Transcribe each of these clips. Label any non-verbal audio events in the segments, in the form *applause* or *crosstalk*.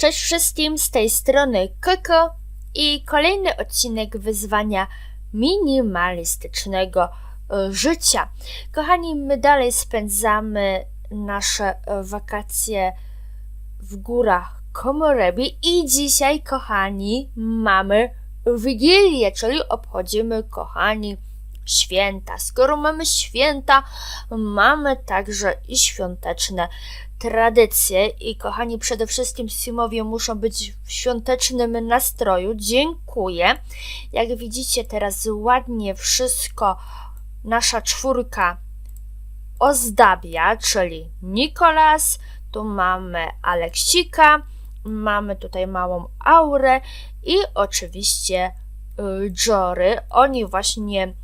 Cześć wszystkim z tej strony Koko i kolejny odcinek wyzwania minimalistycznego e, życia. Kochani, my dalej spędzamy nasze e, wakacje w górach Komorebi i dzisiaj, kochani, mamy Wigilię, czyli obchodzimy, kochani, święta. Skoro mamy święta, mamy także i świąteczne tradycje i kochani, przede wszystkim Simowie muszą być w świątecznym nastroju. Dziękuję. Jak widzicie, teraz ładnie wszystko nasza czwórka ozdabia, czyli Nikolas, tu mamy Aleksika, mamy tutaj małą Aurę i oczywiście y, Jory. Oni właśnie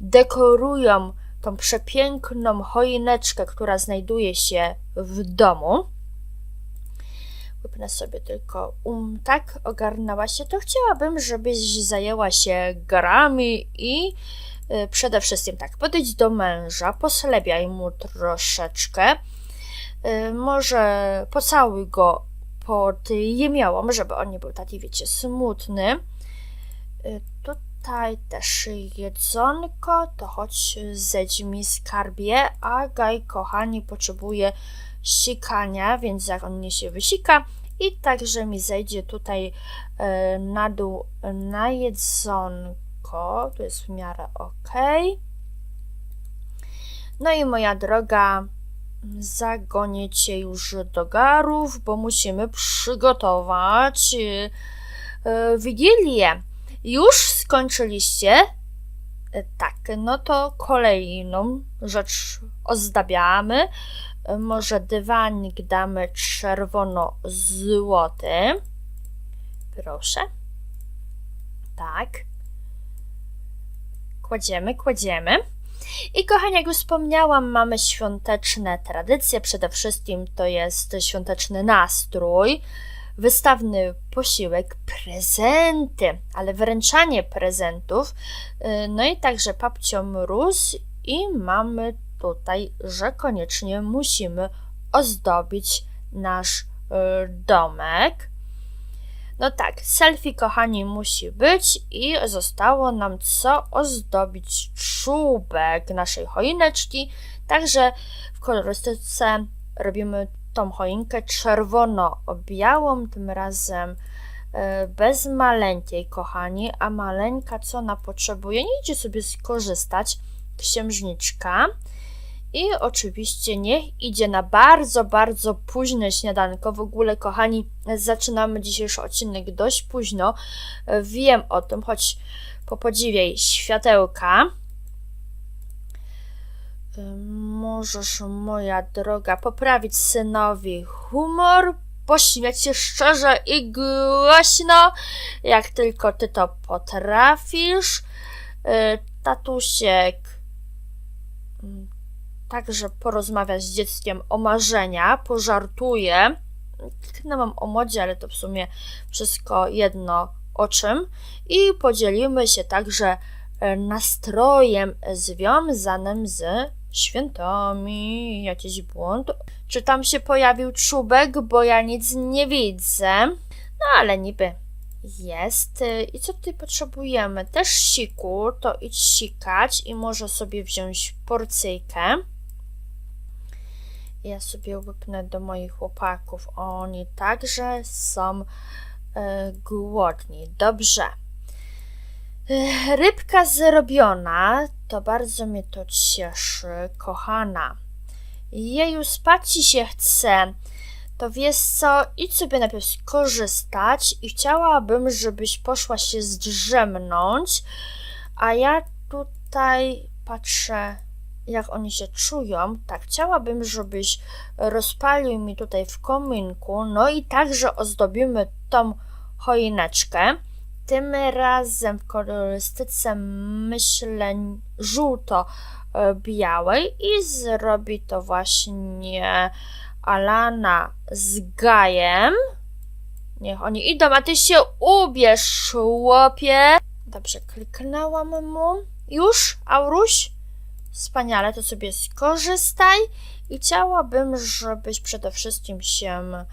dekorują tą przepiękną choineczkę, która znajduje się w domu. Wypnę sobie tylko um, tak ogarnęła się, to chciałabym, żebyś zajęła się grami i y, przede wszystkim tak, podejdź do męża, poslebiaj mu troszeczkę, y, może pocałuj go pod jemiołom, żeby on nie był taki, wiecie, smutny. Y, też jedzonko, to choć zejdź mi skarbie, a Gaj, kochani, potrzebuje sikania, więc jak on nie się wysika i także mi zejdzie tutaj e, na dół na jedzonko, to jest w miarę ok. No i moja droga, zagonię cię już do garów, bo musimy przygotować e, Wigilię. Już skończyliście? E, tak, no to kolejną rzecz ozdabiamy. E, Może dywanik damy czerwono-złoty. Proszę. Tak. Kładziemy, kładziemy. I kochani, jak już wspomniałam, mamy świąteczne tradycje. Przede wszystkim to jest świąteczny nastrój wystawny posiłek, prezenty, ale wręczanie prezentów, y, no i także papcio mróz i mamy tutaj, że koniecznie musimy ozdobić nasz y, domek. No tak, selfie kochani musi być i zostało nam co ozdobić. Czubek naszej choineczki, także w kolorystyce robimy tą choinkę czerwono-białą, tym razem e, bez maleńkiej, kochani, a maleńka co ona potrzebuje? Nie idzie sobie skorzystać, księżniczka. I oczywiście niech idzie na bardzo, bardzo późne śniadanko. W ogóle, kochani, zaczynamy dzisiejszy odcinek dość późno. Wiem o tym, choć popodziwiaj światełka. Możesz, moja droga, poprawić synowi humor, pośmiać się szczerze i głośno, jak tylko ty to potrafisz. Y, tatusiek mm, także porozmawia z dzieckiem o marzenia, pożartuje. Mam o modzie, ale to w sumie wszystko jedno o czym. I podzielimy się także y, nastrojem związanym z świętami, jakiś błąd. Czy tam się pojawił czubek, bo ja nic nie widzę. No ale niby jest. I co tutaj potrzebujemy? Też siku, to idź sikać i może sobie wziąć porcyjkę. Ja sobie łypnę do moich chłopaków. Oni także są e, głodni. Dobrze. Rybka zrobiona, to bardzo mnie to cieszy, kochana. Jeju, spać ci się chce. To wiesz co, idź sobie najpierw skorzystać i chciałabym, żebyś poszła się zdrzemnąć, a ja tutaj patrzę, jak oni się czują. Tak, chciałabym, żebyś rozpalił mi tutaj w kominku, no i także ozdobimy tą choineczkę. Tym razem w kolorystyce myślę żółto-białej i zrobi to właśnie Alana z Gajem. Niech oni idą, a ty się ubierz, chłopie. Dobrze, kliknęłam mu. Już, Auruś? Wspaniale, to sobie skorzystaj. I chciałabym, żebyś przede wszystkim się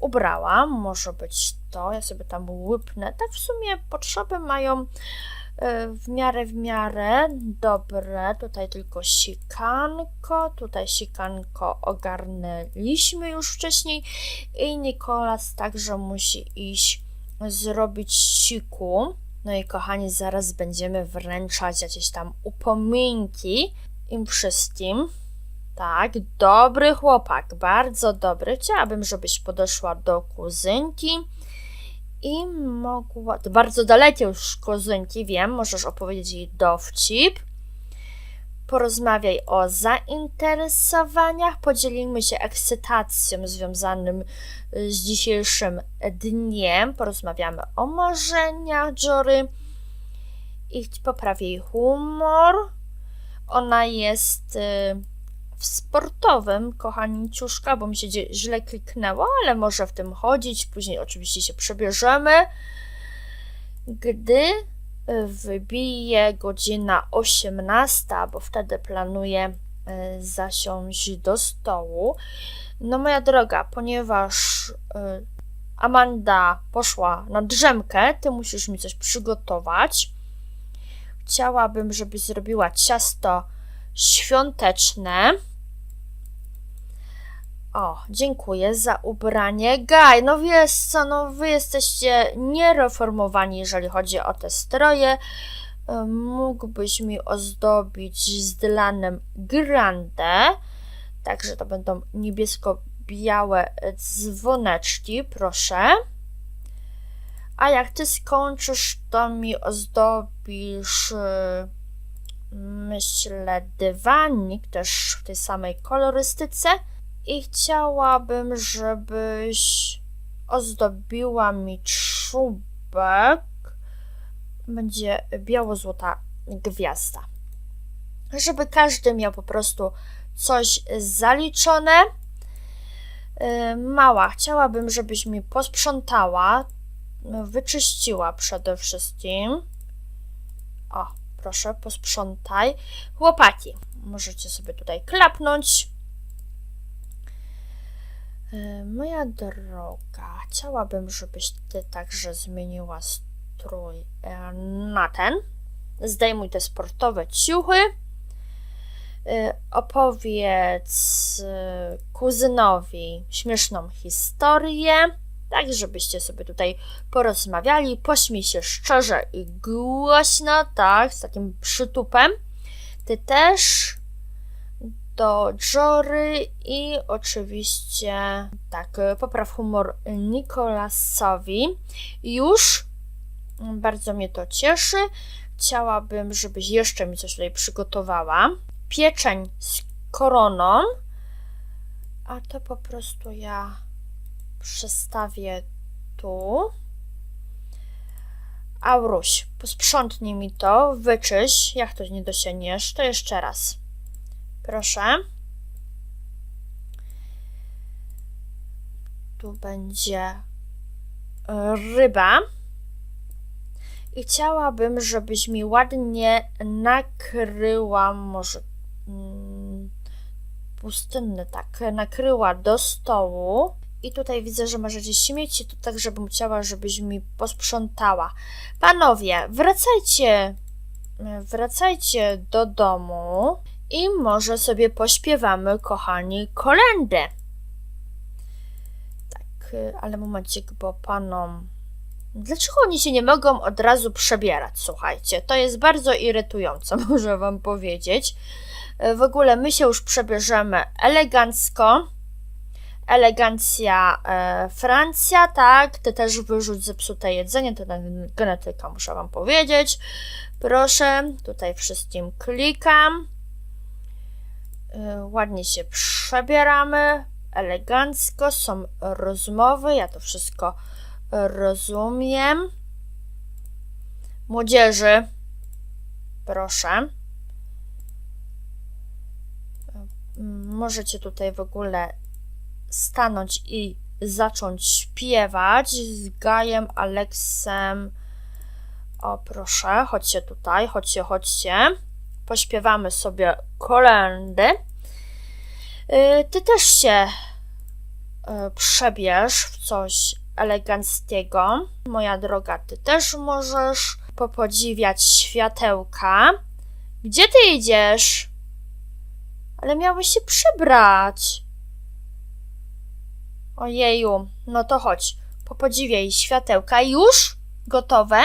ubrałam. Może być to, ja sobie tam łypnę. Tak w sumie potrzeby mają e, w miarę, w miarę dobre. Tutaj tylko sikanko, tutaj sikanko ogarnęliśmy już wcześniej i Nikolas także musi iść zrobić siku. No i kochani, zaraz będziemy wręczać jakieś tam upominki im wszystkim. Tak, dobry chłopak, bardzo dobry. Chciałabym, żebyś podeszła do kuzynki i mogła. To bardzo dalekie już kuzynki, wiem, możesz opowiedzieć jej dowcip. Porozmawiaj o zainteresowaniach, podzielimy się ekscytacją związanym y, z dzisiejszym dniem. Porozmawiamy o marzeniach Jory i poprawię jej humor. Ona jest y, w sportowym, kochani ciuszka, bo mi się źle kliknęło, ale może w tym chodzić. Później oczywiście się przebierzemy. Gdy wybije godzina 18, bo wtedy planuję y, zasiąść do stołu. No moja droga, ponieważ y, Amanda poszła na drzemkę, ty musisz mi coś przygotować. Chciałabym, żebyś zrobiła ciasto świąteczne. O, dziękuję za ubranie. Gaj, no wiesz co, no wy jesteście niereformowani, jeżeli chodzi o te stroje. E, Mógłbyś mi ozdobić z Grande. Także to będą niebiesko-białe dzwoneczki, proszę. A jak ty skończysz, to mi ozdobisz, e, myślę, dywanik też w tej samej kolorystyce. I chciałabym, żebyś ozdobiła mi czubek. Będzie biało-złota gwiazda. Żeby każdy miał po prostu coś zaliczone. Mała, chciałabym, żebyś mi posprzątała, wyczyściła przede wszystkim. O, proszę, posprzątaj. Chłopaki, możecie sobie tutaj klapnąć. Moja droga, chciałabym, żebyś ty także zmieniła strój e, na ten. Zdejmuj te sportowe ciuchy. E, Opowiedz e, kuzynowi śmieszną historię, tak żebyście sobie tutaj porozmawiali. Pośmiej się szczerze i głośno, tak, z takim przytupem. Ty też do Jory i oczywiście tak, popraw humor Nikolasowi. Już bardzo mnie to cieszy. Chciałabym, żebyś jeszcze mi coś tutaj przygotowała. Pieczeń z koroną, a to po prostu ja przestawię tu. Auruś, posprzątnij mi to, wyczyś. Jak to nie dosięgniesz, to jeszcze raz. Proszę. Tu będzie e, ryba. I chciałabym, żebyś mi ładnie nakryła, może mm, pustynny, tak, nakryła do stołu. I tutaj widzę, że masz gdzieś śmieci, to tak, żebym chciała, żebyś mi posprzątała. Panowie, wracajcie, wracajcie do domu i może sobie pośpiewamy, kochani, kolendę. Tak, y, ale momencik, bo panom. Dlaczego oni się nie mogą od razu przebierać? Słuchajcie, to jest bardzo irytujące, *laughs* muszę wam powiedzieć. Y, W ogóle my się już przebierzemy elegancko. Elegancja e, Francja, tak. Ty też wyrzuć zepsute jedzenie, to genetyka, muszę wam powiedzieć. Proszę, tutaj wszystkim klikam. Y, ładnie się przebieramy, elegancko, są rozmowy, ja to wszystko rozumiem. Młodzieży, proszę. Y, Możecie tutaj w ogóle stanąć i zacząć śpiewać z Gajem, Aleksem. O, proszę, chodźcie tutaj, chodźcie, chodźcie pośpiewamy sobie kolendy. Yy, Ty też się e, przebierz w coś eleganckiego. Moja droga, ty też możesz popodziwiać światełka. Gdzie ty idziesz? Ale miałeś się przebrać. Ojeju, no to chodź, popodziwiaj światełka. Już? Gotowe?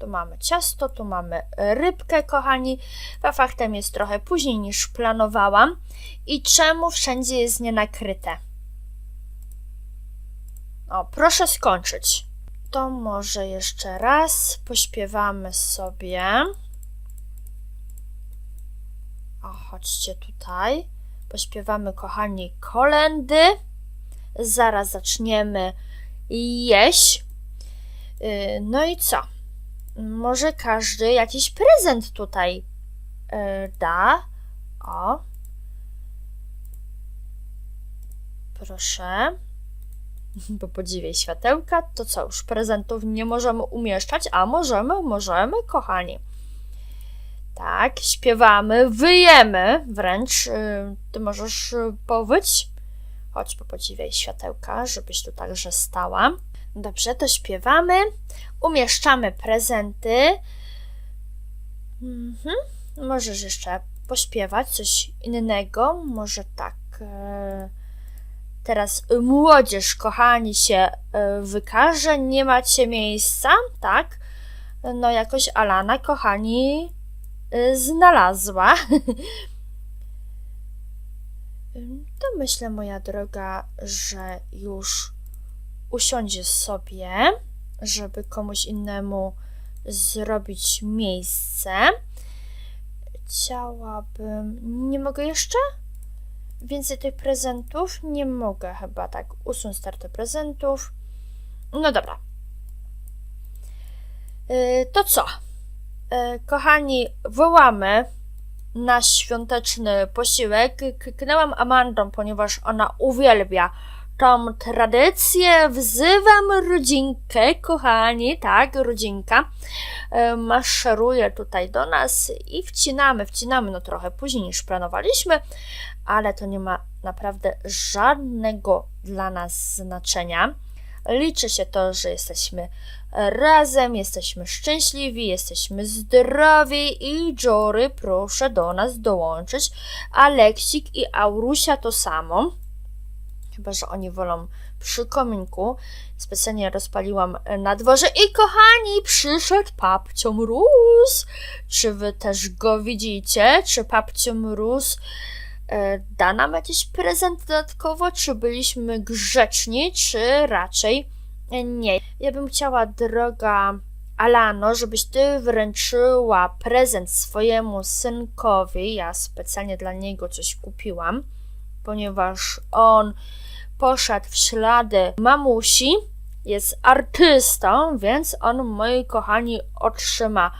Tu mamy ciasto, tu mamy rybkę, kochani. A faktem jest trochę później niż planowałam. I czemu wszędzie jest nienakryte? O, proszę skończyć. To może jeszcze raz pośpiewamy sobie. O, chodźcie tutaj. Pośpiewamy, kochani, kolendy. Zaraz zaczniemy jeść. Yy, No i co? Może każdy jakiś prezent tutaj yy, da. O. Proszę. *laughs* Bo podziwiaj światełka, to co już prezentów nie możemy umieszczać, a możemy, możemy, kochani. Tak, śpiewamy, wyjemy wręcz. Yy, Ty możesz yy, powyć. Chodź, popodziwiaj światełka, żebyś tu także stała. Dobrze, to śpiewamy. Umieszczamy prezenty. Mhm. Możesz jeszcze pośpiewać coś innego. Może tak. e, Teraz młodzież, kochani, się e, wykaże. Nie macie miejsca, tak? No, jakoś Alana, kochani, e, znalazła. *laughs* To myślę, moja droga, że już usiądzie sobie, żeby komuś innemu zrobić miejsce. Chciałabym. Nie mogę jeszcze? Więcej tych prezentów? Nie mogę chyba tak. Usuń starty prezentów. No dobra. Yy, To co? Yy, Kochani, wołamy na świąteczny posiłek. Kliknęłam Amandą, ponieważ ona uwielbia tą tradycję. Wzywam rodzinkę, kochani, tak, rodzinka e, maszeruje tutaj do nas i wcinamy, wcinamy no trochę później niż planowaliśmy, ale to nie ma naprawdę żadnego dla nas znaczenia. Liczy się to, że jesteśmy razem, jesteśmy szczęśliwi, jesteśmy zdrowi i Jory proszę do nas dołączyć. Aleksik i Aurusia to samo. Chyba, że oni wolą przy kominku. Specjalnie rozpaliłam na dworze i kochani, przyszedł papcio Mróz. Czy wy też go widzicie? Czy papcio Mróz e, da nam jakiś prezent dodatkowo? Czy byliśmy grzeczni, czy raczej nie? Ja bym chciała, droga Alano, żebyś ty wręczyła prezent swojemu synkowi. Ja specjalnie dla niego coś kupiłam, ponieważ on poszedł w ślady mamusi, jest artystą, więc on, moi kochani, otrzyma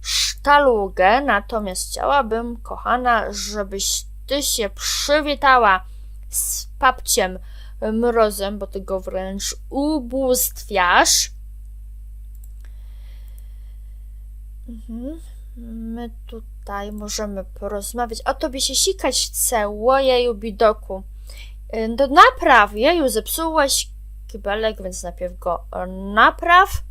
sztalugę. Natomiast chciałabym, kochana, żebyś ty się przywitała z papciem mrozem, bo ty go wręcz ubóstwiasz. Mhm. My tutaj możemy porozmawiać. O tobie się sikać chce, łojeju bidoku. Y, To napraw, jeju, zepsułeś kibelek, więc najpierw go napraw.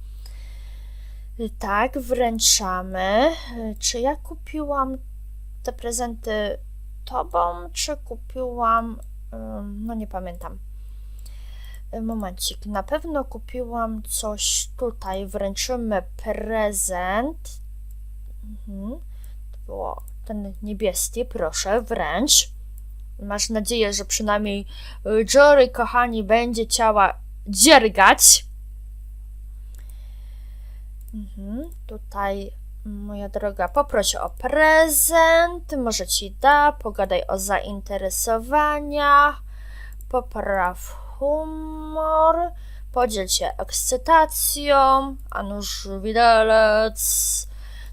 Y, Tak, wręczamy. Y, Czy ja kupiłam te prezenty tobą, czy kupiłam... No nie pamiętam. Momencik, na pewno kupiłam coś tutaj. Wręczymy prezent. Mhm. To było ten niebieski, proszę, wręcz. Masz nadzieję, że przynajmniej y, Jory, kochani, będzie ciała dziergać. Mhm. Tutaj, moja droga, poproś o prezent. Może ci da, pogadaj o zainteresowaniach, popraw humor, podziel się ekscytacją, a nuż widelec.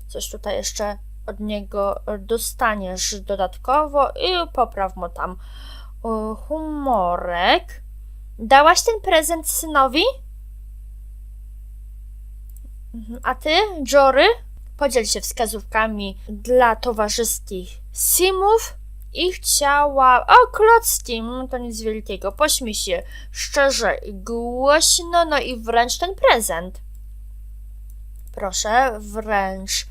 Coś tutaj jeszcze od niego dostaniesz dodatkowo i popraw mu tam y, humorek. Dałaś ten prezent synowi? Mhm. A ty, Jory? Podziel się wskazówkami dla towarzyskich simów i chciała. O, klocki, to nic wielkiego. Pośmiej się szczerze i głośno, no i wręcz ten prezent. Proszę, wręcz e,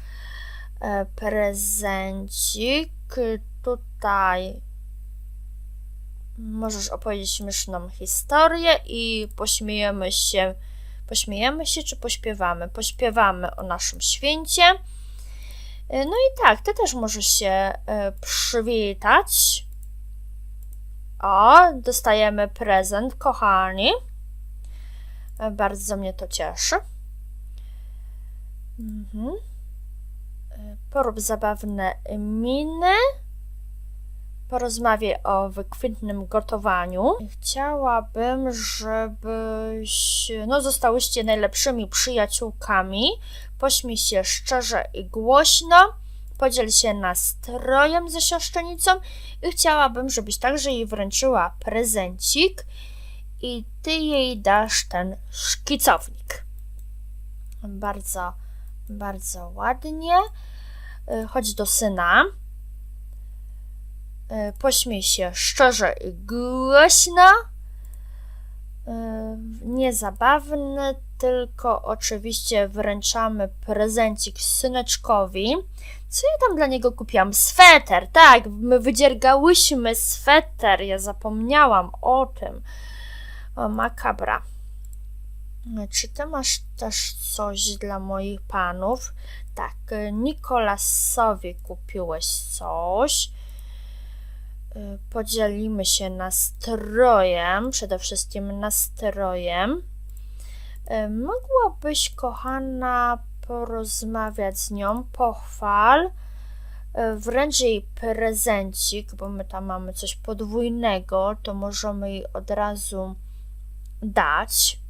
prezencik. Tutaj możesz opowiedzieć śmieszną historię i pośmiejemy się. Pośmiejemy się czy pośpiewamy? Pośpiewamy o naszym święcie. E, No i tak, ty też możesz się e, przywitać. O, dostajemy prezent, kochani. E, Bardzo mnie to cieszy. Mhm. Porób zabawne miny. Porozmawiaj o wykwintnym gotowaniu. Chciałabym, żebyś. No, zostałyście najlepszymi przyjaciółkami. Pośmiej się szczerze i głośno. Podziel się nastrojem ze siostrzenicą i chciałabym, żebyś także jej wręczyła prezencik i ty jej dasz ten szkicownik. Bardzo, bardzo ładnie. Y, Chodź do syna. Y, Pośmiej się szczerze i głośno. Y, Niezabawny, tylko oczywiście wręczamy prezencik syneczkowi. Co ja tam dla niego kupiłam? Sweter, tak, my wydziergałyśmy sweter, ja zapomniałam o tym. O, makabra. Czy ty masz też coś dla moich panów? Tak, Nikolasowi kupiłeś coś. Y, Podzielimy się nastrojem, przede wszystkim nastrojem. Y, Mogłabyś, kochana, porozmawiać z nią, pochwal, y, wręcz jej prezencik, bo my tam mamy coś podwójnego, to możemy jej od razu dać.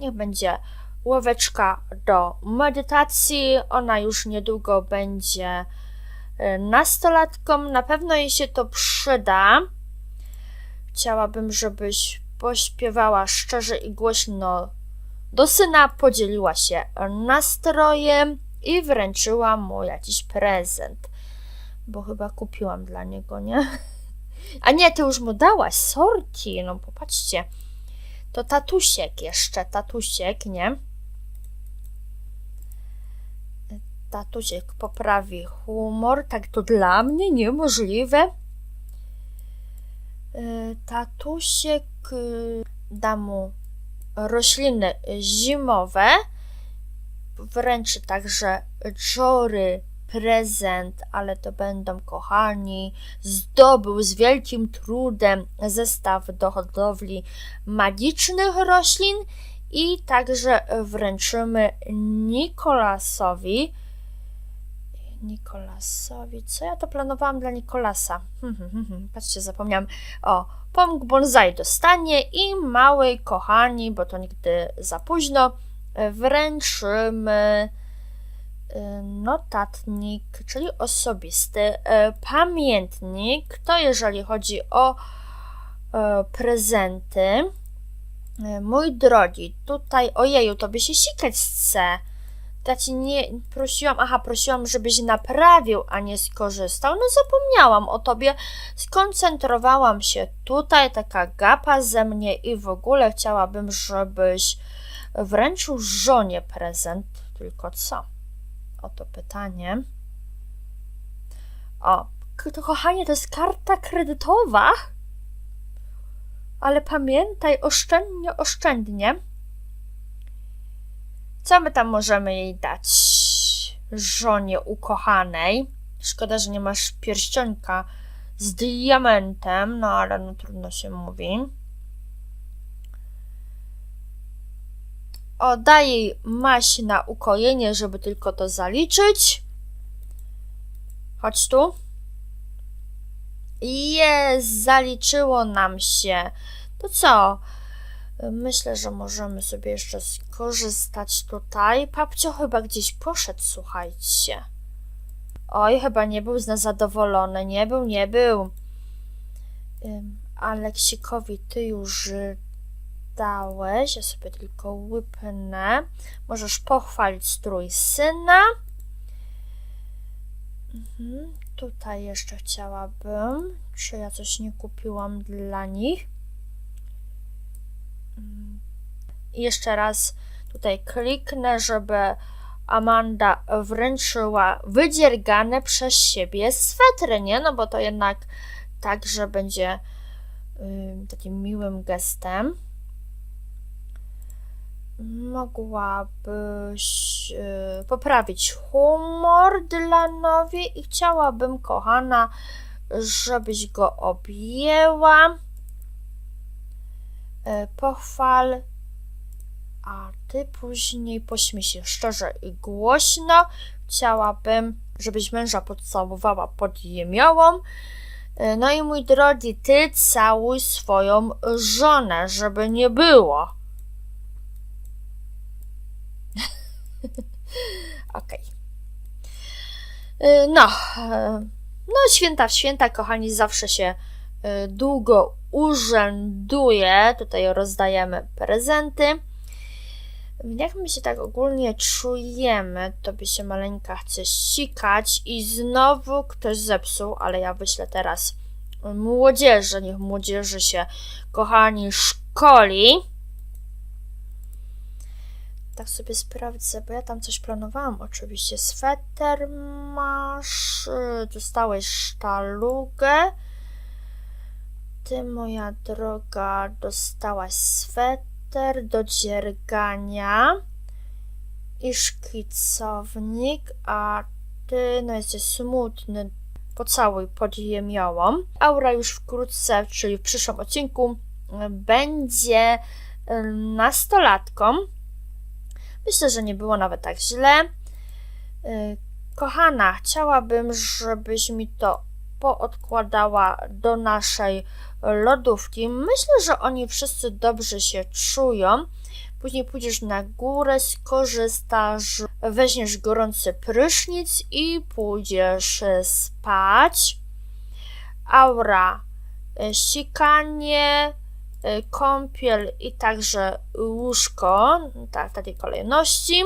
Niech będzie ławeczka do medytacji. Ona już niedługo będzie y, nastolatką. Na pewno jej się to przyda. Chciałabym, żebyś pośpiewała szczerze i głośno do syna, podzieliła się nastrojem i wręczyła mu jakiś prezent. Bo chyba kupiłam dla niego, nie? *laughs* A nie, ty już mu dałaś, sorki. No popatrzcie. To tatusiek jeszcze, tatusiek, nie? Tatusiek poprawi humor, tak to dla mnie niemożliwe. Y, Tatusiek y, da mu rośliny zimowe, wręczy także Jory prezent, ale to będą kochani, zdobył z wielkim trudem zestaw do hodowli magicznych roślin i także wręczymy Nikolasowi. Nikolasowi, co ja to planowałam dla Nikolasa? Hmm, hmm, hmm, Patrzcie, zapomniałam. O, pomnik bonsai dostanie i małej kochani, bo to nigdy za późno, wręczymy notatnik, czyli osobisty y, pamiętnik. To jeżeli chodzi o y, prezenty. Y, Mój drogi, tutaj, ojeju, to by się sikać chce. Ja ci nie prosiłam, aha, prosiłam, żebyś naprawił, a nie skorzystał. No zapomniałam o tobie, skoncentrowałam się tutaj, taka gapa ze mnie i w ogóle chciałabym, żebyś wręczył żonie prezent. Tylko co? Oto pytanie. O, to kochanie, to jest karta kredytowa. Ale pamiętaj, oszczędnie, oszczędnie. Co my tam możemy jej dać? Żonie ukochanej. Szkoda, że nie masz pierścionka z diamentem, no ale no trudno się mówi. O, daj jej maść na ukojenie, żeby tylko to zaliczyć. Chodź tu. Jest, zaliczyło nam się. To co? Myślę, że możemy sobie jeszcze skorzystać tutaj. Papcio chyba gdzieś poszedł, słuchajcie. Oj, chyba nie był z nas zadowolony. Nie był, nie był. Aleksikowi, ty już dałeś. Ja sobie tylko łypnę. Możesz pochwalić strój syna. Mhm. Tutaj jeszcze chciałabym. Czy ja coś nie kupiłam dla nich? Mm. Jeszcze raz tutaj kliknę, żeby Amanda wręczyła wydziergane przez siebie swetry, nie? No bo to jednak tak, że będzie takim miłym gestem. Mogłabyś y, poprawić humor dla Nowi i chciałabym, kochana, żebyś go objęła. Y, pochwal, a ty później pośmiej się szczerze i głośno. Chciałabym, żebyś męża pocałowała pod jemiołą. Y, No i mój drogi, ty całuj swoją żonę, żeby nie było. Okej. Y, No, y, no święta w święta, kochani, zawsze się y, długo urzęduje. Tutaj rozdajemy prezenty. Jak my się tak ogólnie czujemy, to by się maleńka chce sikać i znowu ktoś zepsuł, ale ja wyślę teraz młodzieży, niech młodzieży się, kochani, szkoli. Tak sobie sprawdzę, bo ja tam coś planowałam. Oczywiście sweter masz, y, dostałeś sztalugę. Ty, moja droga, dostałaś sweter do dziergania i szkicownik, a ty, no jesteś smutny, pocałuj pod jemiołą. Aura już wkrótce, czyli w przyszłym odcinku, y, będzie y, nastolatką. Myślę, że nie było nawet tak źle. Y, Kochana, chciałabym, żebyś mi to poodkładała do naszej lodówki. Myślę, że oni wszyscy dobrze się czują. Później pójdziesz na górę, skorzystasz, weźmiesz gorący prysznic i pójdziesz spać. Aura, y, sikanie, kąpiel i także łóżko, tak, w takiej kolejności.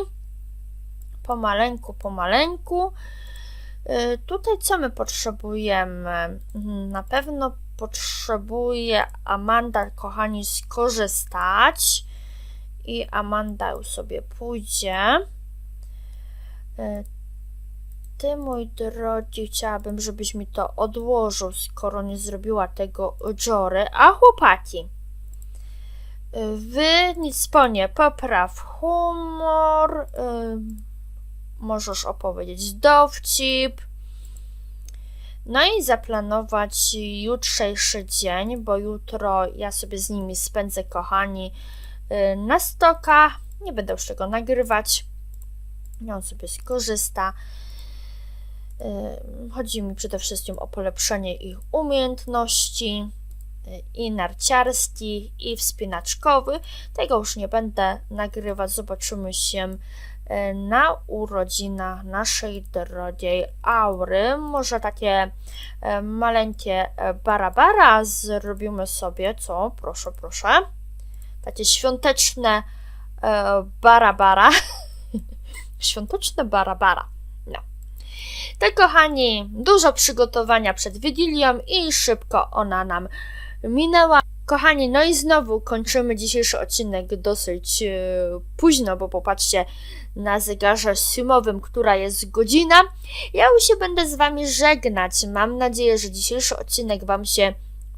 Pomaleńku, pomaleńku. Y, Tutaj co my potrzebujemy? Mhm, Na pewno potrzebuje Amanda, kochani, skorzystać i Amanda sobie pójdzie. Y, Ty, mój drogi, chciałabym, żebyś mi to odłożył, skoro nie zrobiła tego Jory. A chłopaki, y, wy nic po nie, popraw humor, y, możesz opowiedzieć dowcip. No i zaplanować jutrzejszy dzień, bo jutro ja sobie z nimi spędzę, kochani, y, na stoka. Nie będę już tego nagrywać. On sobie skorzysta. Y, Chodzi mi przede wszystkim o polepszenie ich umiejętności i narciarskich, i wspinaczkowych. Tego już nie będę nagrywać. Zobaczymy się y, na urodzinach naszej drogiej Aury. Może takie y, maleńkie y, barabara zrobimy sobie, co? Proszę, proszę. Takie świąteczne barabara. *laughs* świąteczne barabara. No. Tak, kochani, dużo przygotowania przed Wigilią i szybko ona nam minęła. Kochani, no i znowu kończymy dzisiejszy odcinek dosyć e, późno, bo popatrzcie na zegarze sumowym, która jest godzina. Ja już się będę z Wami żegnać. Mam nadzieję, że dzisiejszy odcinek Wam się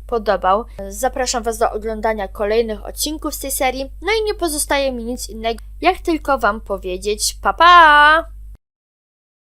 podobał. Zapraszam Was do oglądania kolejnych odcinków z tej serii. No i nie pozostaje mi nic innego, jak tylko Wam powiedzieć pa pa!